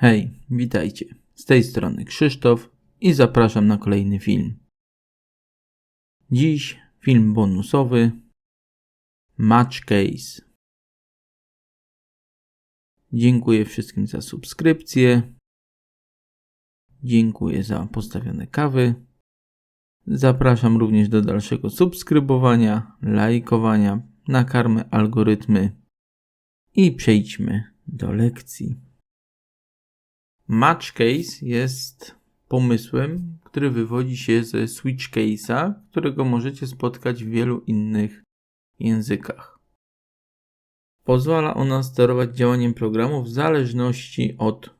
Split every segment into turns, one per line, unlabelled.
Hej, witajcie. Z tej strony Krzysztof i zapraszam na kolejny film. Dziś film bonusowy Match Case. Dziękuję wszystkim za subskrypcję. Dziękuję za postawione kawy. Zapraszam również do dalszego subskrybowania, lajkowania, nakarmy algorytmy i przejdźmy do lekcji. Match case jest pomysłem, który wywodzi się ze switch case'a, którego możecie spotkać w wielu innych językach. Pozwala ona sterować działaniem programu w zależności od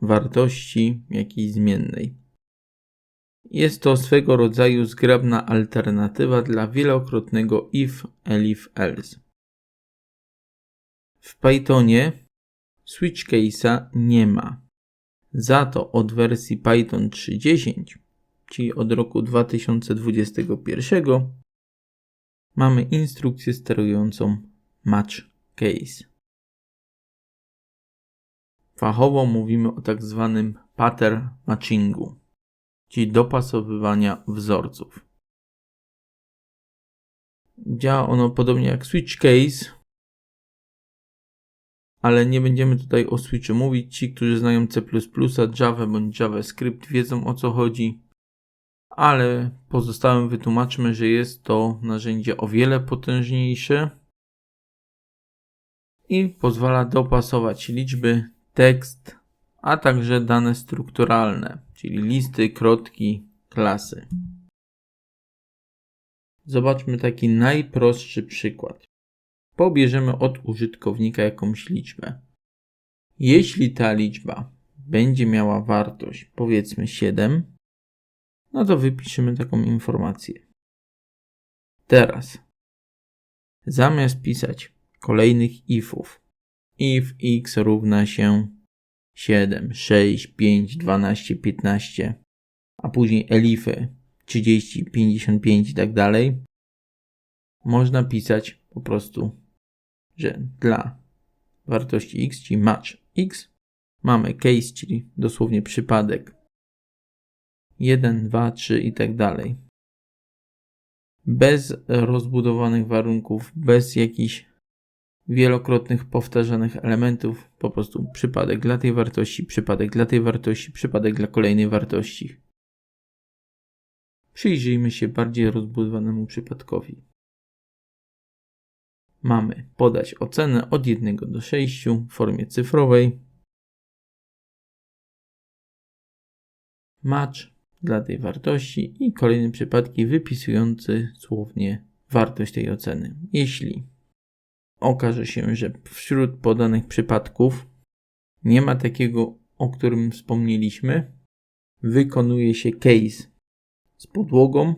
wartości jakiejś zmiennej. Jest to swego rodzaju zgrabna alternatywa dla wielokrotnego if, elif, else. W Pythonie switch case'a nie ma. Za to od wersji Python 3.10, czyli od roku 2021, mamy instrukcję sterującą match case. Fachowo mówimy o tak zwanym pattern matchingu, czyli dopasowywania wzorców. Działa ono podobnie jak switch case, ale nie będziemy tutaj o switchu mówić. Ci, którzy znają C++, Java bądź JavaScript wiedzą o co chodzi, ale pozostałym wytłumaczmy, że jest to narzędzie o wiele potężniejsze i pozwala dopasować liczby, tekst, a także dane strukturalne, czyli listy, krotki, klasy. Zobaczmy taki najprostszy przykład pobierzemy od użytkownika jakąś liczbę. Jeśli ta liczba będzie miała wartość powiedzmy 7, no to wypiszemy taką informację. Teraz zamiast pisać kolejnych ifów if x równa się 7, 6, 5, 12, 15, a później elify 30, 55 i tak dalej, można pisać po prostu że dla wartości x, czyli match x, mamy case, czyli dosłownie przypadek 1, 2, 3 i tak dalej. Bez rozbudowanych warunków, bez jakichś wielokrotnych powtarzanych elementów, po prostu przypadek dla tej wartości, przypadek dla tej wartości, przypadek dla kolejnej wartości. Przyjrzyjmy się bardziej rozbudowanemu przypadkowi mamy podać ocenę od 1 do 6 w formie cyfrowej. Match dla tej wartości i kolejne przypadki wypisujący słownie wartość tej oceny. Jeśli okaże się, że wśród podanych przypadków nie ma takiego, o którym wspomnieliśmy, wykonuje się case z podłogą,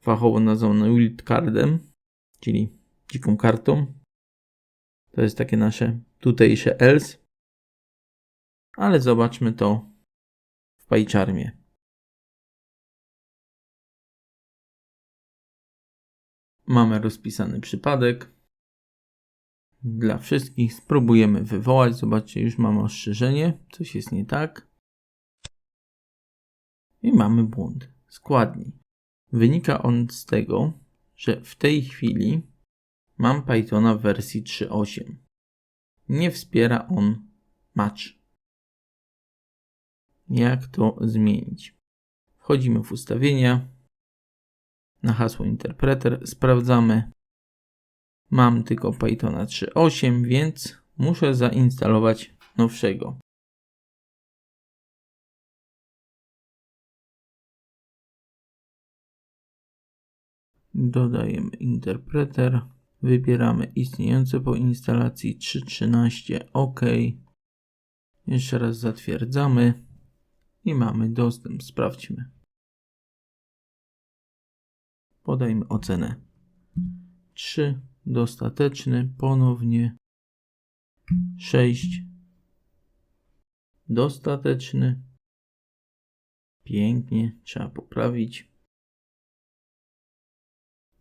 fachowo nazwaną wildcardem, czyli dziką kartą. To jest takie nasze tutejsze else. Ale zobaczmy to w PyCharmie. Mamy rozpisany przypadek. Dla wszystkich spróbujemy wywołać. Zobaczcie, już mamy ostrzeżenie. Coś jest nie tak. I mamy błąd. Składni. Wynika on z tego, że w tej chwili mam Pythona w wersji 3.8. Nie wspiera on match. Jak to zmienić? Wchodzimy w ustawienia. Na hasło interpreter sprawdzamy. Mam tylko Pythona 3.8, więc muszę zainstalować nowszego. Dodajemy interpreter. Wybieramy istniejące po instalacji 3.13 OK. Jeszcze raz zatwierdzamy i mamy dostęp. Sprawdźmy. Podajmy ocenę 3 dostateczny, ponownie 6 dostateczny. Pięknie, trzeba poprawić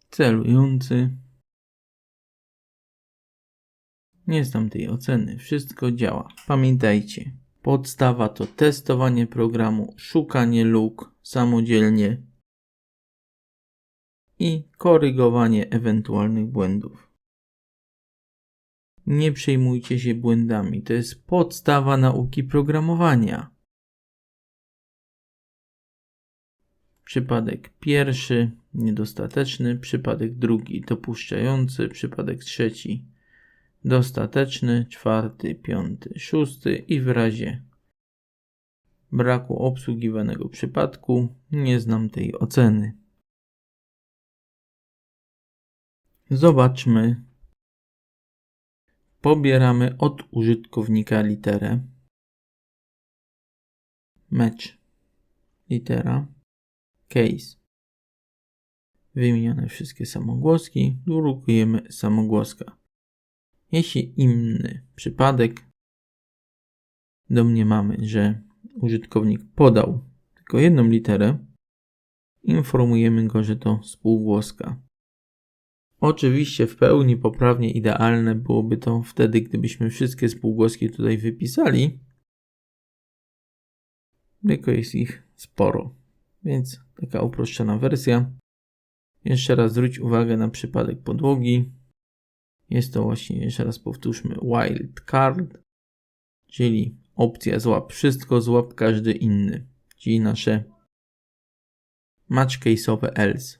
celujący Nie znam tej oceny. Wszystko działa. Pamiętajcie, podstawa to testowanie programu, szukanie luk samodzielnie i korygowanie ewentualnych błędów. Nie przejmujcie się błędami. To jest podstawa nauki programowania. Przypadek pierwszy niedostateczny, przypadek drugi dopuszczający, przypadek trzeci dostateczny, czwarty, piąty, szósty i w razie braku obsługiwanego przypadku nie znam tej oceny. Zobaczmy. Pobieramy od użytkownika literę. Match. Litera. Case. Wymienione wszystkie samogłoski. Drukujemy samogłoska. Jeśli inny przypadek, domniemamy, że użytkownik podał tylko jedną literę, informujemy go, że to spółgłoska. Oczywiście w pełni poprawnie idealne byłoby to wtedy, gdybyśmy wszystkie spółgłoski tutaj wypisali, tylko jest ich sporo, więc taka uproszczona wersja. Jeszcze raz zwróć uwagę na przypadek podłogi. Jest to właśnie, jeszcze raz powtórzmy, wild card, czyli opcja złap wszystko, złap każdy inny, czyli nasze match case'owe else.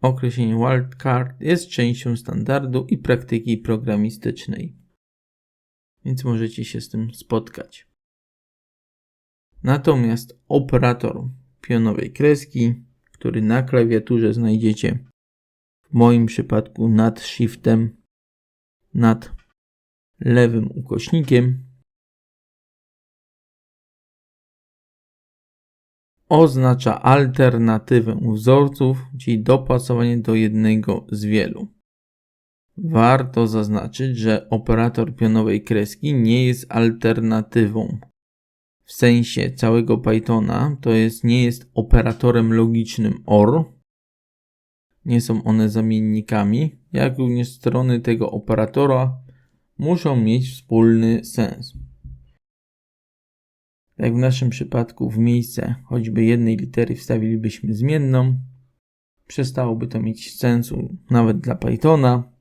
Określenie wildcard jest częścią standardu i praktyki programistycznej, więc możecie się z tym spotkać. Natomiast operator pionowej kreski, który na klawiaturze znajdziecie w moim przypadku nad shiftem, nad lewym ukośnikiem, oznacza alternatywę wzorców, czyli dopasowanie do jednego z wielu. Warto zaznaczyć, że operator pionowej kreski nie jest alternatywą. W sensie całego Pythona to jest, nie jest operatorem logicznym OR. Nie są one zamiennikami, jak również strony tego operatora muszą mieć wspólny sens jak w naszym przypadku w miejsce choćby jednej litery wstawilibyśmy zmienną, przestałoby to mieć sensu nawet dla Pythona,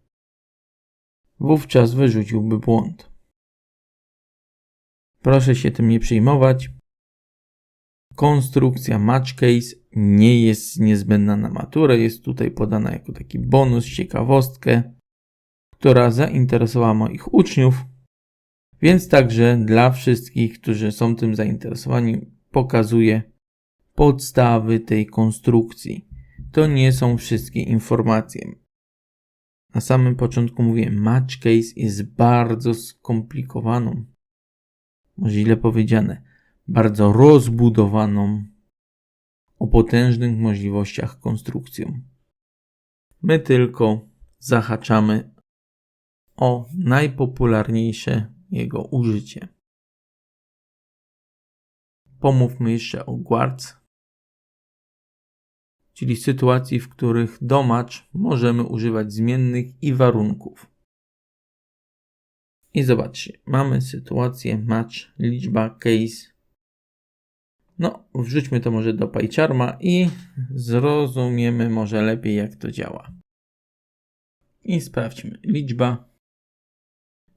wówczas wyrzuciłby błąd. Proszę się tym nie przejmować. Konstrukcja match case nie jest niezbędna na maturę, jest tutaj podana jako taki bonus, ciekawostkę, która zainteresowała moich uczniów więc także dla wszystkich, którzy są tym zainteresowani, pokazuję podstawy tej konstrukcji. To nie są wszystkie informacje. Na samym początku mówię, match case jest bardzo skomplikowaną, źle powiedziane, bardzo rozbudowaną, o potężnych możliwościach konstrukcją. My tylko zahaczamy o najpopularniejsze jego użycie. Pomówmy jeszcze o guards, czyli sytuacji, w których do match możemy używać zmiennych i warunków. I zobaczcie, mamy sytuację match, liczba, case. No, wrzućmy to może do PyCharma i zrozumiemy może lepiej, jak to działa. I sprawdźmy. Liczba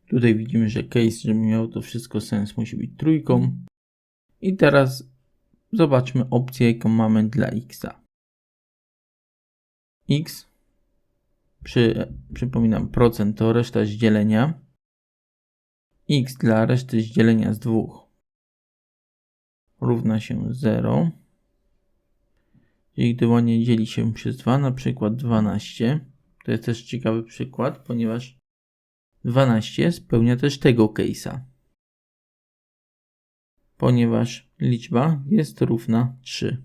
Tutaj widzimy, że case, żeby miało to wszystko sens, musi być trójką. I teraz zobaczmy opcję, jaką mamy dla x. x, przy, przypominam, procent to reszta z dzielenia. X dla reszty z dzielenia z 2 równa się 0. Czyli gdy ładnie dzieli się przez 2, na przykład 12, to jest też ciekawy przykład, ponieważ 12 spełnia też tego case'a, ponieważ liczba jest równa 3.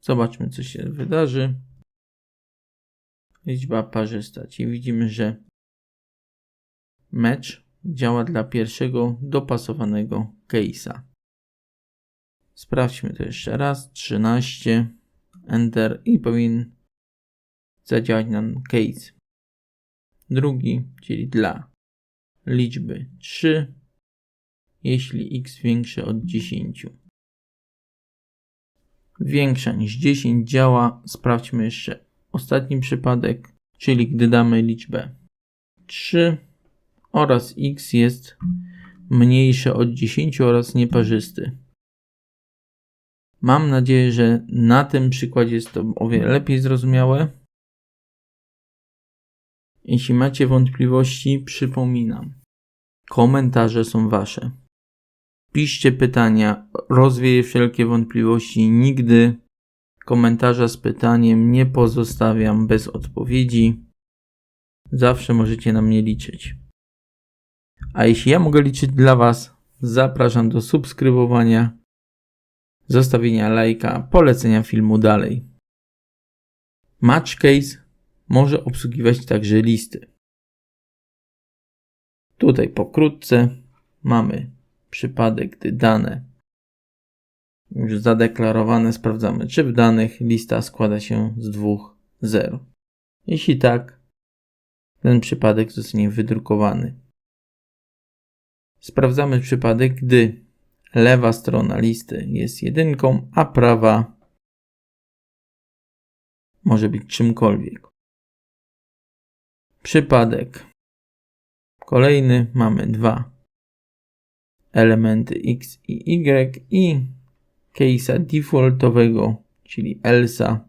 Zobaczmy, co się wydarzy. Liczba parzysta, czyli widzimy, że match działa dla pierwszego dopasowanego case'a. Sprawdźmy to jeszcze raz. 13, Enter i powinien zadziałać nam case. drugi, czyli dla liczby 3, jeśli x większe od 10. Większa niż 10 działa. Sprawdźmy jeszcze ostatni przypadek, czyli gdy damy liczbę 3 oraz x jest mniejsze od 10 oraz nieparzysty. Mam nadzieję, że na tym przykładzie jest to o wiele lepiej zrozumiałe. Jeśli macie wątpliwości, przypominam. Komentarze są wasze. Piszcie pytania, rozwieję wszelkie wątpliwości. Nigdy komentarza z pytaniem nie pozostawiam bez odpowiedzi. Zawsze możecie na mnie liczyć. A jeśli ja mogę liczyć dla Was, zapraszam do subskrybowania, zostawienia lajka, polecenia filmu dalej. Matchcase może obsługiwać także listy. Tutaj pokrótce mamy przypadek, gdy dane już zadeklarowane, sprawdzamy, czy w danych lista składa się z dwóch zer. Jeśli tak, ten przypadek zostanie wydrukowany. Sprawdzamy przypadek, gdy lewa strona listy jest jedynką, a prawa może być czymkolwiek. Przypadek kolejny mamy dwa elementy x i y i case'a defaultowego, czyli elsa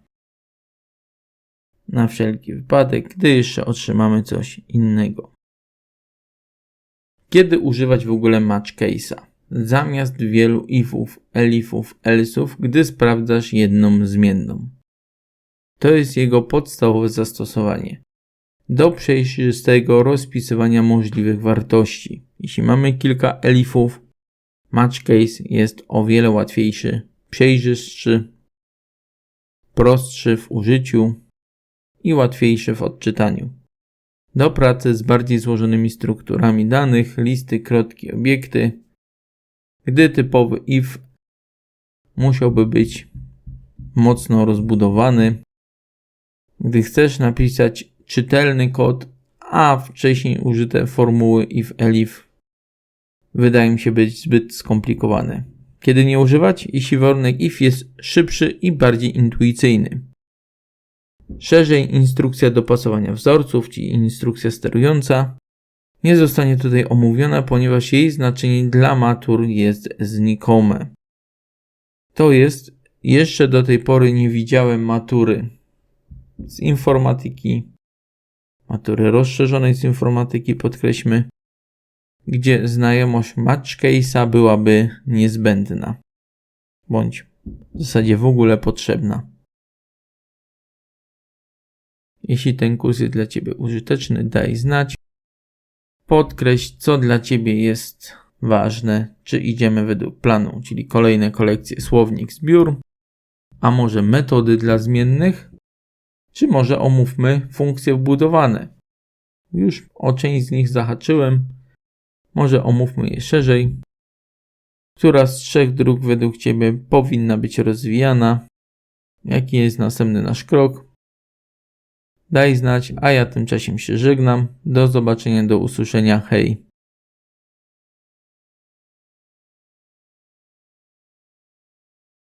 na wszelki wypadek, gdy jeszcze otrzymamy coś innego. Kiedy używać w ogóle match case'a? Zamiast wielu ifów, elifów, elsów, gdy sprawdzasz jedną zmienną. To jest jego podstawowe zastosowanie. Do przejrzystego rozpisywania możliwych wartości. Jeśli mamy kilka elifów, match case jest o wiele łatwiejszy, przejrzystszy, prostszy w użyciu i łatwiejszy w odczytaniu. Do pracy z bardziej złożonymi strukturami danych, listy, krótkie obiekty, gdy typowy if musiałby być mocno rozbudowany. Gdy chcesz napisać czytelny kod, a wcześniej użyte formuły if elif wydają się być zbyt skomplikowane. Kiedy nie używać? Jeśli warunek if jest szybszy i bardziej intuicyjny. Szerzej instrukcja dopasowania wzorców, czyli instrukcja sterująca, nie zostanie tutaj omówiona, ponieważ jej znaczenie dla matur jest znikome. To jest, jeszcze do tej pory nie widziałem matury z informatyki, matury rozszerzonej z informatyki, podkreślmy, gdzie znajomość match case'a byłaby niezbędna, bądź w zasadzie w ogóle potrzebna. Jeśli ten kurs jest dla Ciebie użyteczny, daj znać. Podkreśl, co dla Ciebie jest ważne, czy idziemy według planu, czyli kolejne kolekcje słownik, zbiór, a może metody dla zmiennych, czy może omówmy funkcje wbudowane. Już o część z nich zahaczyłem, może omówmy je szerzej. Która z trzech dróg według Ciebie powinna być rozwijana? Jaki jest następny nasz krok? Daj znać, a ja tymczasem się żegnam. Do zobaczenia, do usłyszenia. Hej.